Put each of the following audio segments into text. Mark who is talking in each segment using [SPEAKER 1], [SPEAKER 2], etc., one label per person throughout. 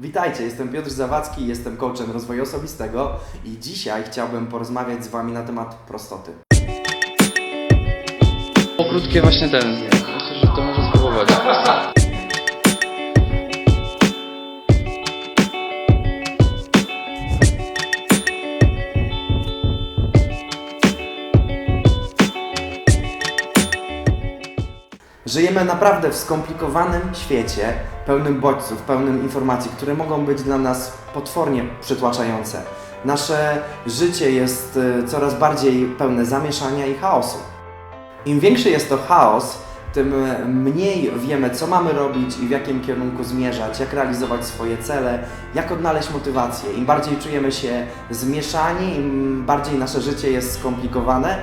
[SPEAKER 1] Witajcie, jestem Piotr Zawadzki, jestem coachem rozwoju osobistego i dzisiaj chciałbym porozmawiać z Wami na temat prostoty.
[SPEAKER 2] Po krótkie właśnie ten. Myślę, że to może spróbować.
[SPEAKER 1] Żyjemy naprawdę w skomplikowanym świecie, pełnym bodźców, pełnym informacji, które mogą być dla nas potwornie przytłaczające. Nasze życie jest y, coraz bardziej pełne zamieszania i chaosu. Im większy jest to chaos, tym y, mniej wiemy, co mamy robić i w jakim kierunku zmierzać, jak realizować swoje cele, jak odnaleźć motywację. Im bardziej czujemy się zmieszani, im bardziej nasze życie jest skomplikowane,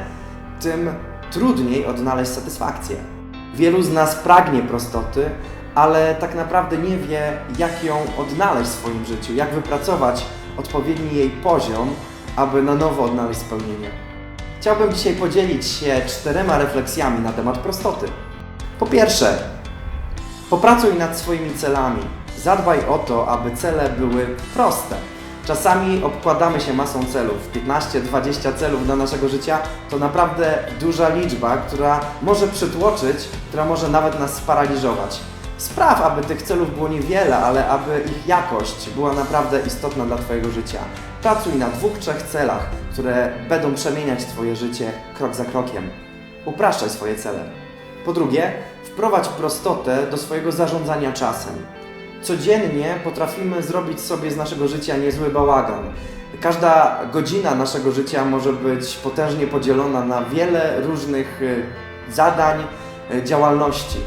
[SPEAKER 1] tym trudniej odnaleźć satysfakcję. Wielu z nas pragnie prostoty, ale tak naprawdę nie wie, jak ją odnaleźć w swoim życiu, jak wypracować odpowiedni jej poziom, aby na nowo odnaleźć spełnienie. Chciałbym dzisiaj podzielić się czterema refleksjami na temat prostoty. Po pierwsze, popracuj nad swoimi celami. Zadbaj o to, aby cele były proste. Czasami obkładamy się masą celów. 15-20 celów dla naszego życia to naprawdę duża liczba, która może przytłoczyć, która może nawet nas sparaliżować. Spraw, aby tych celów było niewiele, ale aby ich jakość była naprawdę istotna dla Twojego życia. Pracuj na dwóch, trzech celach, które będą przemieniać Twoje życie krok za krokiem. Upraszczaj swoje cele. Po drugie, wprowadź prostotę do swojego zarządzania czasem. Codziennie potrafimy zrobić sobie z naszego życia niezły bałagan. Każda godzina naszego życia może być potężnie podzielona na wiele różnych y, zadań, y, działalności.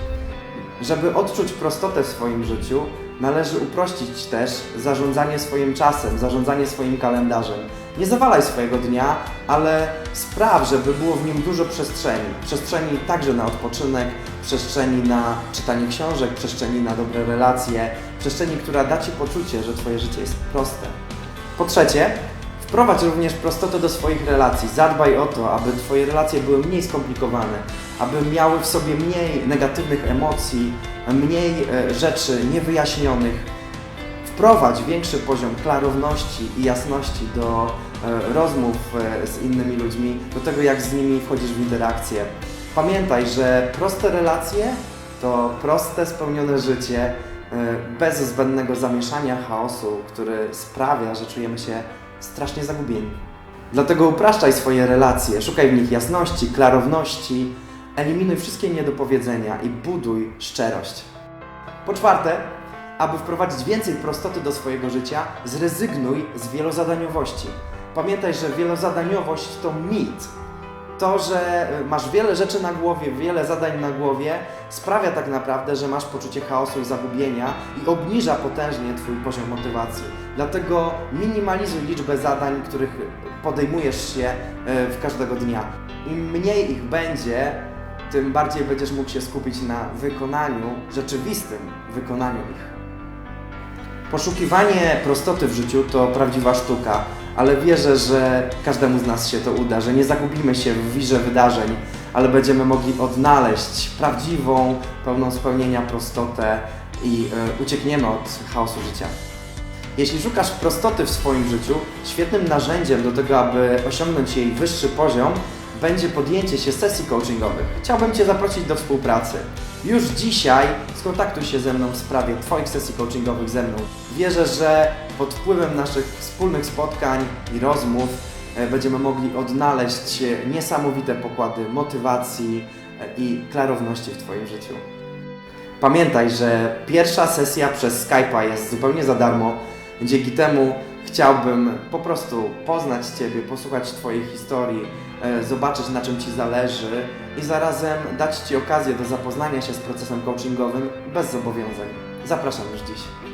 [SPEAKER 1] Żeby odczuć prostotę w swoim życiu, należy uprościć też zarządzanie swoim czasem, zarządzanie swoim kalendarzem. Nie zawalaj swojego dnia, ale spraw, żeby było w nim dużo przestrzeni. Przestrzeni także na odpoczynek, przestrzeni na czytanie książek, przestrzeni na dobre relacje, przestrzeni, która da Ci poczucie, że Twoje życie jest proste. Po trzecie, wprowadź również prostotę do swoich relacji. Zadbaj o to, aby Twoje relacje były mniej skomplikowane, aby miały w sobie mniej negatywnych emocji, mniej e, rzeczy niewyjaśnionych. Wprowadź większy poziom klarowności i jasności do rozmów e, z innymi ludźmi, do tego jak z nimi wchodzisz w interakcję. Pamiętaj, że proste relacje to proste, spełnione życie e, bez zbędnego zamieszania, chaosu, który sprawia, że czujemy się strasznie zagubieni. Dlatego upraszczaj swoje relacje, szukaj w nich jasności, klarowności, eliminuj wszystkie niedopowiedzenia i buduj szczerość. Po czwarte, aby wprowadzić więcej prostoty do swojego życia, zrezygnuj z wielozadaniowości. Pamiętaj, że wielozadaniowość to mit. To, że masz wiele rzeczy na głowie, wiele zadań na głowie, sprawia tak naprawdę, że masz poczucie chaosu i zagubienia i obniża potężnie Twój poziom motywacji. Dlatego minimalizuj liczbę zadań, których podejmujesz się y, w każdego dnia. Im mniej ich będzie, tym bardziej będziesz mógł się skupić na wykonaniu, rzeczywistym wykonaniu ich. Poszukiwanie prostoty w życiu to prawdziwa sztuka, ale wierzę, że każdemu z nas się to uda, że nie zagubimy się w wirze wydarzeń, ale będziemy mogli odnaleźć prawdziwą, pełną spełnienia prostotę i e, uciekniemy od chaosu życia. Jeśli szukasz prostoty w swoim życiu, świetnym narzędziem do tego, aby osiągnąć jej wyższy poziom, będzie podjęcie się sesji coachingowych. Chciałbym Cię zaprosić do współpracy. Już dzisiaj skontaktuj się ze mną w sprawie Twoich sesji coachingowych ze mną. Wierzę, że pod wpływem naszych wspólnych spotkań i rozmów e, będziemy mogli odnaleźć niesamowite pokłady motywacji e, i klarowności w Twoim życiu. Pamiętaj, że pierwsza sesja przez Skype'a jest zupełnie za darmo. Dzięki temu chciałbym po prostu poznać Ciebie, posłuchać Twojej historii, e, zobaczyć na czym Ci zależy i zarazem dać Ci okazję do zapoznania się z procesem coachingowym bez zobowiązań. Zapraszam już dziś.